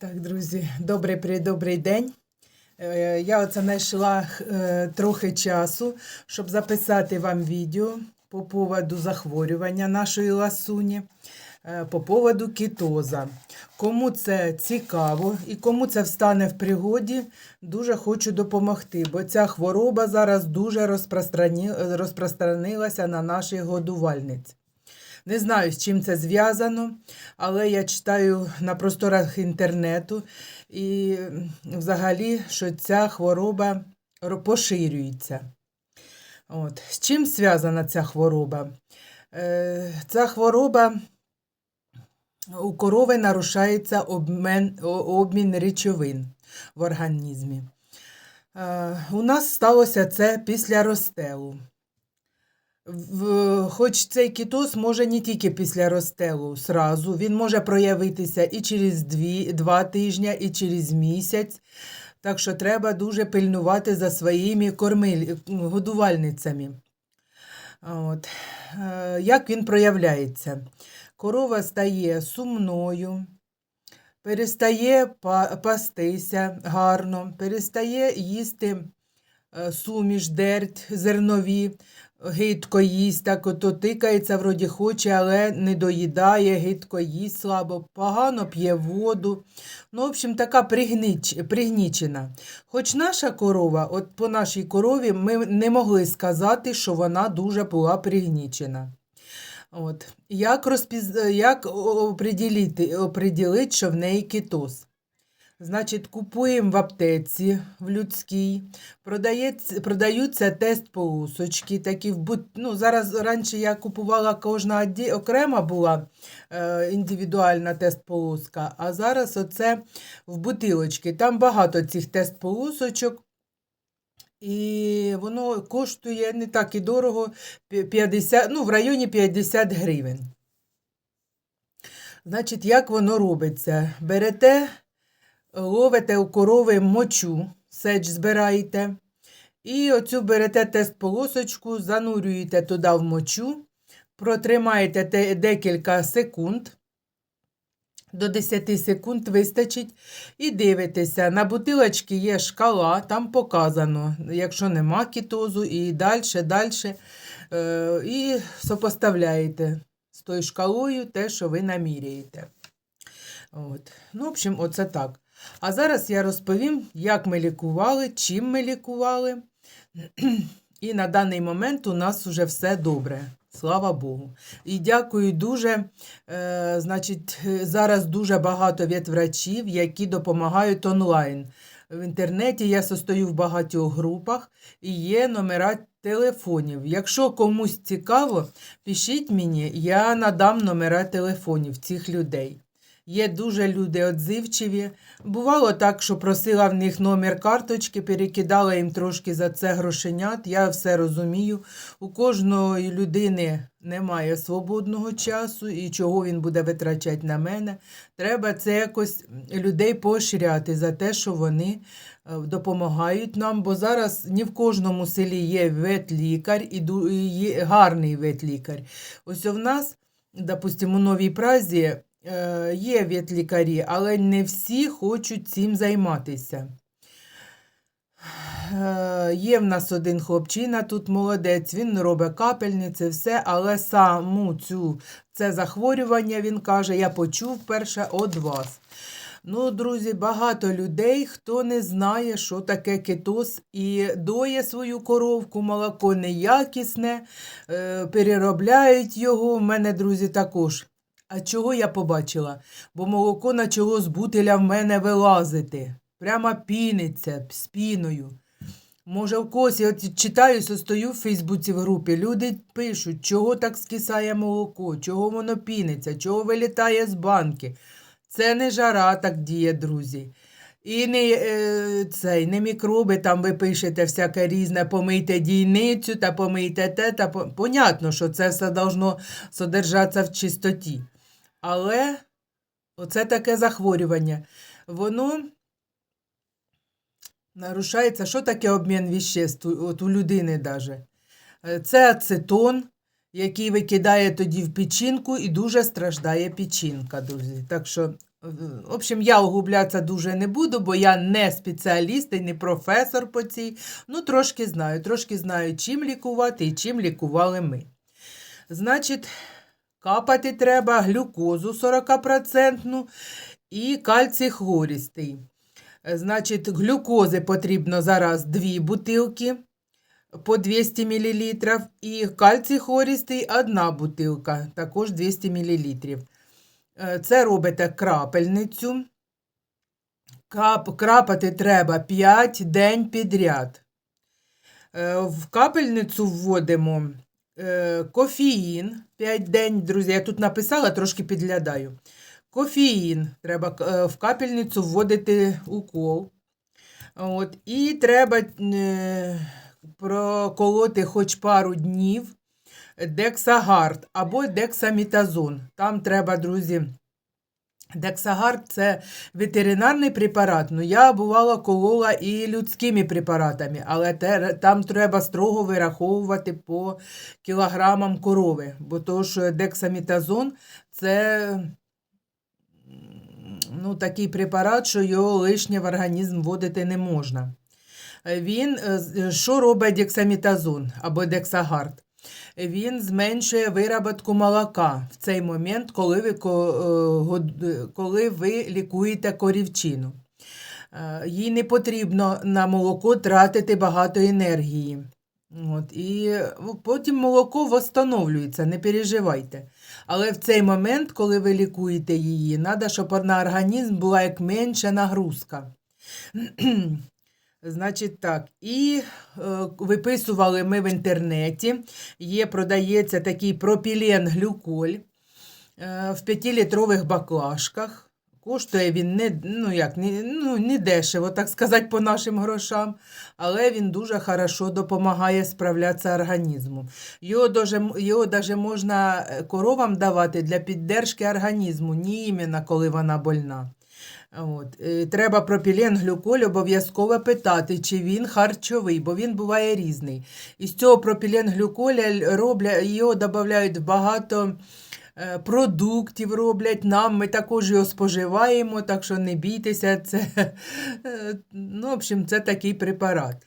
Так, друзі, добрий придобрий день. Е, Я оце знайшла е, трохи часу, щоб записати вам відео по поводу захворювання нашої ласуні, е, по поводу кітоза. Кому це цікаво і кому це встане в пригоді, дуже хочу допомогти, бо ця хвороба зараз дуже розпространилася на наших годувальниць. Не знаю, з чим це зв'язано, але я читаю на просторах інтернету і взагалі, що ця хвороба поширюється. От. З чим зв'язана ця хвороба? Е, ця хвороба у корови нарушається обмен, обмін речовин в організмі. Е, у нас сталося це після розстелу. В, хоч цей кітоз може не тільки після розстелу сразу, він може проявитися і через дві, два тижні, і через місяць. Так що треба дуже пильнувати за своїми кормиль, годувальницями. От. Е, Як він проявляється? Корова стає сумною, перестає пастися гарно, перестає їсти е, суміш, дерть, зернові, гидко їсть, так ото тикається, вроді хоче, але не доїдає, гидко їсть слабо, погано п'є воду. Ну, в общем, така пригніч, пригнічена. Хоч наша корова, от по нашій корові, ми не могли сказати, що вона дуже була пригнічена. От. Як, розпіз... Як оприділити, оприділити, що в неї кітоз? Значить, купуємо в аптеці в людській, продається, продаються тест полосочки, такі в ну, зараз раніше я купувала кожна окрема була е, індивідуальна тест полоска, а зараз оце в бутилочки. Там багато цих тест полосочок. І воно коштує не так і дорого, 50, ну, в районі 50 гривень. Значить, як воно робиться? Берете, ловите у корови мочу, сеч збираєте, і оцю берете тест-полосочку, занурюєте туди в мочу, протримаєте декілька секунд, до 10 секунд вистачить, і дивитеся. На бутилочці є шкала, там показано, якщо нема кітозу, і далі, далі. Е, і сопоставляєте з тою шкалою те, що ви наміряєте. От. Ну, в общем, оце так. А зараз я розповім, як ми лікували, чим ми лікували. І на даний момент у нас вже все добре. Слава Богу. І дякую дуже. Е, значить, зараз дуже багато ветврачів, які допомагають онлайн. В інтернеті я состою в багатьох групах і є номера телефонів. Якщо комусь цікаво, пишіть мені, я надам номера телефонів цих людей. Є дуже люди отзивчиві. Бувало так, що просила в них номер карточки, перекидала їм трошки за це грошенят. Я все розумію. У кожної людини немає свободного часу і чого він буде витрачати на мене. Треба це якось людей поощряти за те, що вони е, допомагають нам, бо зараз не в кожному селі є ветлікар і є гарний ветлікар. Ось у нас, допустимо, у Новій Празі є ветлікарі, але не всі хочуть цим займатися. Е, Є в нас один хлопчина, тут молодець, він робить капельниці, все, але саму цю це захворювання, він каже, я почув перше від вас. Ну, друзі, багато людей, хто не знає, що таке кетоз, і доє свою коровку, молоко неякісне, е, переробляють його. У мене, друзі, також. А чого я побачила? Бо молоко почало з бутиля в мене вилазити. Прямо піниться з піною. Може, в когось, я читаю, стою в Фейсбуці в групі, люди пишуть, чого так скисає молоко, чого воно піниться, чого вилітає з банки. Це не жара так діє, друзі. І не, е, цей, не мікроби, там ви пишете всяке різне, помийте дійницю та помийте те. Та по... Понятно, що це все должно содержатися в чистоті. Але оце таке захворювання. Воно нарушається. Що таке обмін віществ? От у людини даже. Е, Це ацетон, який викидає тоді в печінку і дуже страждає печінка, друзі. Так що В общем, я углублятися дуже не буду, бо я не спеціаліст і не професор по цій. Ну, трошки знаю, трошки знаю, чим лікувати і чим лікували ми. Значить, капати треба глюкозу 40% і кальцій хлористий. Е, Значить, глюкози потрібно зараз 2 бутилки по 200 мл, і кальцій хлористий одна бутилка, також 200 мл. Е, Це робите крапельницю. Кап, крапати треба 5 день підряд. Е, В капельницю вводимо кофеїн 5 день, друзі. Я тут написала, трошки підглядаю. Кофеїн треба е, в капельницю вводити укол. От, і треба е, проколоти хоч пару днів дексагард або дексамітазон. Там треба, друзі, дексагард це ветеринарний препарат. Ну, я бувало колола і людськими препаратами, але те, там треба строго вираховувати по кілограмам корови, бо то що дексамітазон це ну, такий препарат, що його лишнє в організм вводити не можна. Е, Він, е, що робить дексамітазон або дексагард? Він зменшує вироботку молока в цей момент, коли ви, е, е, коли ви лікуєте корівчину. Е, Їй не потрібно на молоко тратити багато енергії. От, і е, потім молоко восстановлюється, не переживайте. Але в цей момент, коли ви лікуєте її, треба, щоб на організм була як менша нагрузка. Значить так, і е, виписували ми в інтернеті. Є, продається такий пропілен глюколь е, в 5-літрових баклажках. Коштує він не, ну, як, не, ну, не дешево, так сказати, по нашим грошам, але він дуже хорошо допомагає справлятися організму. Його даже, його даже можна е, коровам давати для піддержки організму, не іменно коли вона больна. От. е, Треба пропілен глюколь обов'язково питати, чи він харчовий, бо він буває різний. Із цього пропілен глюколя роблять, його додають багато е, продуктів роблять нам, ми також його споживаємо, так що не бійтеся, це, е, ну, в общем, це такий препарат.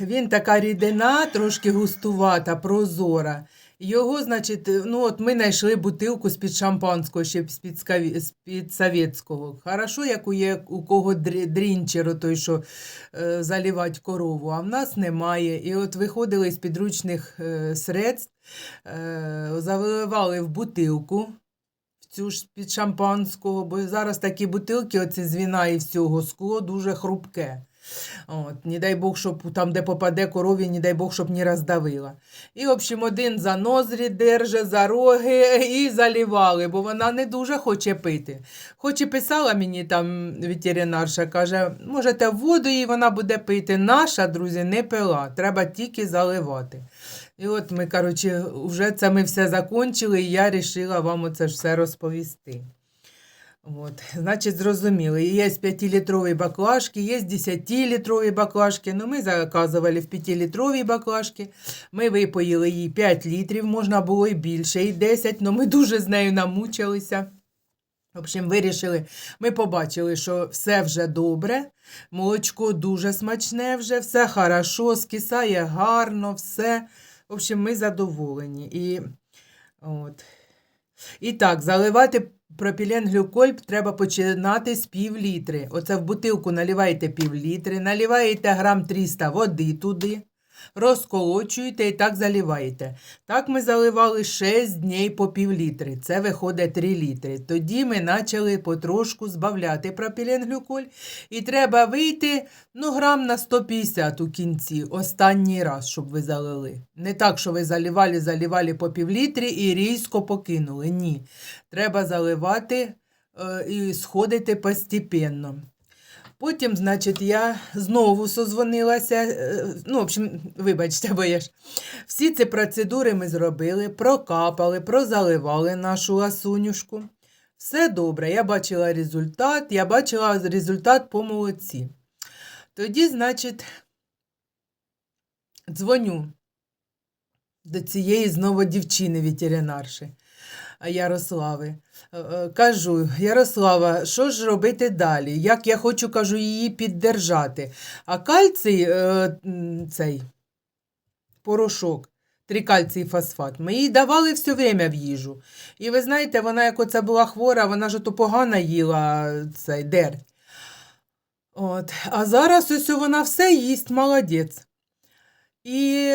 Він така рідина, трошки густувата, прозора. Його, значить, ну от ми знайшли бутилку з-під шампанського, ще з-під, з-під совєтського. Хорошо, як у, є, у кого дрі- дрінчер, той, що е, заливать корову, а в нас немає. І от виходили з підручних е, средств, е, заливали в бутилку, в цю ж під шампанського, бо зараз такі бутилки, оці з віна і всього, скло дуже хрупке. От, не дай Бог, щоб там, де попаде корові, не дай Бог, щоб не роздавила. І, в общем, один за нозрі держа, за роги і залівали, бо вона не дуже хоче пити. Хоч і писала мені там ветеринарша, каже, можете воду і вона буде пити. Наша, друзі, не пила, треба тільки заливати. І от ми, коротше, вже це ми все закончили, і я вирішила вам оце ж все розповісти. От, значить, зрозуміли. Є 5-літрові баклажки, є 10-літрові баклажки. Ну, ми заказували в 5-літровій баклажки. Ми випоїли їй 5 літрів, можна було і більше, і 10, але ми дуже з нею намучилися. В общем, вирішили, ми побачили, що все вже добре, молочко дуже смачне вже, все хорошо, скисає гарно, все. В общем, ми задоволені. І, от. І так, заливати пропілен глюколь треба починати з пів літри. Оце в бутилку наливаєте пів літри, наливаєте грам 300 води туди, розколочуєте і так заливаєте. Так ми заливали 6 днів по пів літри. Це виходить 3 літри. Тоді ми почали потрошку збавляти пропілен глюколь. І треба вийти ну, грам на 150 у кінці, останній раз, щоб ви залили. Не так, що ви заливали, заливали по пів літрі і різко покинули. Ні. Треба заливати е, і сходити постепенно. Потім, значить, я знову созвонилася. е, Ну, в общем, вибачте, бо я ж. Всі ці процедури ми зробили, прокапали, прозаливали нашу ласунюшку. Все добре, я бачила результат, я бачила результат по молодці. Тоді, значить, дзвоню до цієї знову дівчини ветеринарші. Ярослави. Е, е, Кажу, Ярослава, що ж робити далі? Як я хочу, кажу, її піддержати. А кальцій, е, цей порошок, трикальцій фосфат, ми їй давали все время в їжу. І ви знаєте, вона, як оце була хвора, вона ж то погано їла цей дерть. От. А зараз ось вона все їсть, молодець. І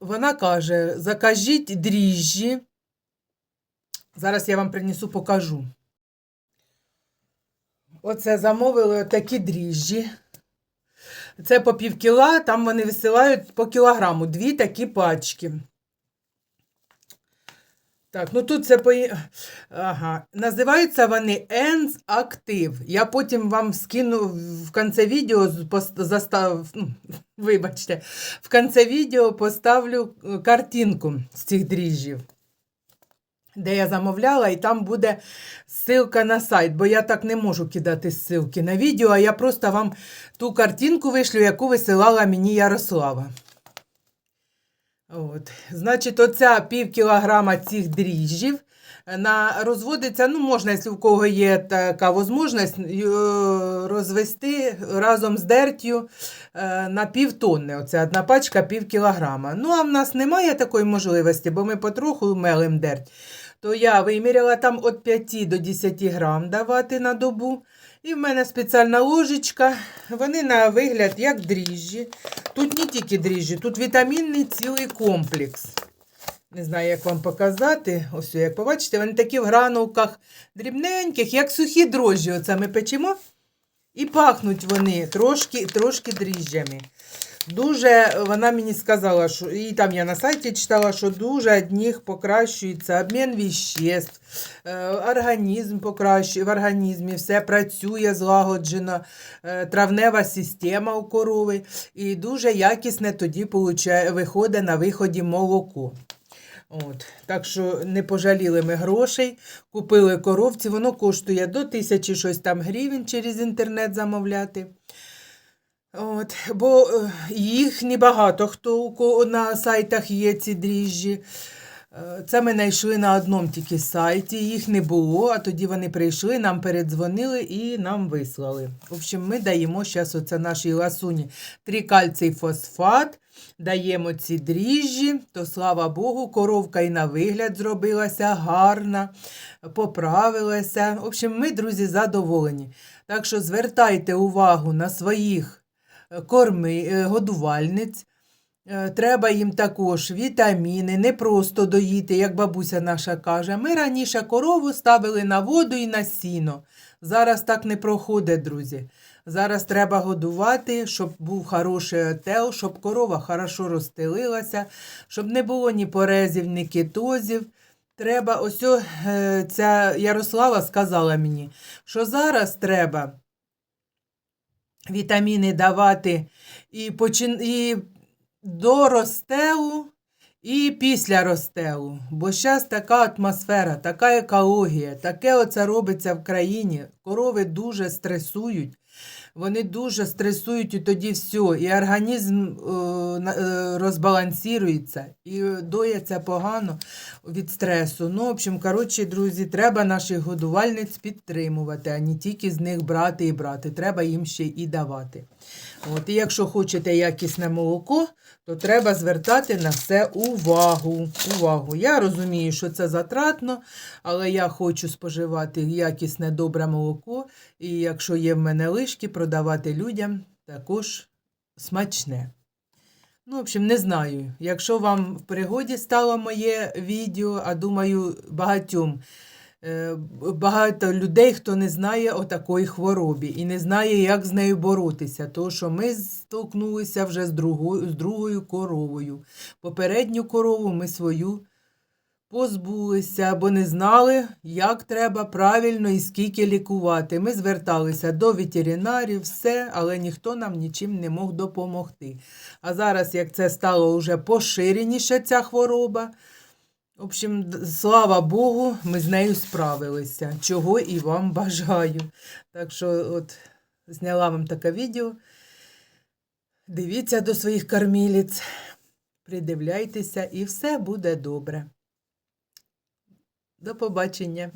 вона каже: закажіть дріжджі. Зараз я вам принесу, покажу. Оце замовили такі дріжджі. Це по пів кіла, там вони висилають по кілограму. Дві такі пачки. Так, ну тут це по... Ага. Називаються вони Ens Active. Я потім вам скину в кінці відео застав... ну, Вибачте, в кінці відео поставлю е, картинку з цих дріжджів, де я замовляла, і там буде ссылка на сайт, бо я так не можу кидати ссылки на відео, а я просто вам ту картинку вишлю, яку висилала мені Ярослава. От. Значить, оця пів кілограма цих дріжджів на, розводиться, ну, можна, якщо в кого є така можливість, е, розвести разом з дертю е, на пів тонни. Оце одна пачка пів кілограма. Ну, а в нас немає такої можливості, бо ми потроху мелим дерть. То я виміряла там від 5 до 10 грам давати на добу. І в мене спеціальна ложечка. Вони на вигляд як дріжджі. Тут не тільки дріжджі, тут вітамінний цілий комплекс. Не знаю, як вам показати. Ось, як побачите, вони такі в гранулках дрібненьких, як сухі дрожжі. Оце ми печемо. І пахнуть вони трошки, трошки дріжджами. Дуже вона мені сказала, що і там я на сайті читала, що дуже від них покращується обмін віществ, е, організм покращує, в організмі все працює злагоджено, е, травнева система у корови, і дуже якісне тоді виходить на виході молоко. От. Так що не пожаліли ми грошей, купили коровці, воно коштує до тисячі щось там гривень через інтернет замовляти. От, бо е, їх небагато хто на сайтах є ці дріжджі. Е, Це ми знайшли на одному тільки сайті, їх не було, а тоді вони прийшли, нам передзвонили і нам вислали. В общем, ми даємо зараз оце нашій ласуні трикальцій фосфат, даємо ці дріжджі, то слава Богу, коровка і на вигляд зробилася гарна, поправилася. В общем, ми, друзі, задоволені. Так що звертайте увагу на своїх корми, е, годувальниць. Е, Треба їм також вітаміни, не просто доїти, як бабуся наша каже. Ми раніше корову ставили на воду і на сіно. Зараз так не проходить, друзі. Зараз треба годувати, щоб був хороший отел, щоб корова хорошо розстелилася, щоб не було ні порезів, ні китозів. Треба, ось е, ця Ярослава сказала мені, що зараз треба вітаміни давати і, почин... і до розстелу, і після ростелу. Бо зараз така атмосфера, така екологія, таке оце робиться в країні. Корови дуже стресують. Вони дуже стресують і тоді все. І організм е, е, розбалансірується, і доється погано від стресу. Ну, в общем, коротше, друзі, треба наших годувальниць підтримувати, а не тільки з них брати і брати. Треба їм ще і давати. От, і якщо хочете якісне молоко, то треба звертати на це увагу. увагу. Я розумію, що це затратно, але я хочу споживати якісне добре молоко, і якщо є в мене лишки, продавати людям також смачне. Ну, в общем, не знаю. Якщо вам в пригоді стало моє відео, а думаю, багатьом. Е, Багато людей, хто не знає отакої хворобі і не знає, як з нею боротися. Тому що ми столкнулися вже з другою, з другою коровою. Попередню корову ми свою позбулися, бо не знали, як треба правильно і скільки лікувати. Ми зверталися до ветеринарів, все, але ніхто нам нічим не мог допомогти. А зараз, як це стало вже поширеніше, ця хвороба, в общем, слава Богу, ми з нею справилися, чого і вам бажаю. Так що, от, зняла вам таке відео. Дивіться до своїх карміліць, придивляйтеся, і все буде добре. До побачення.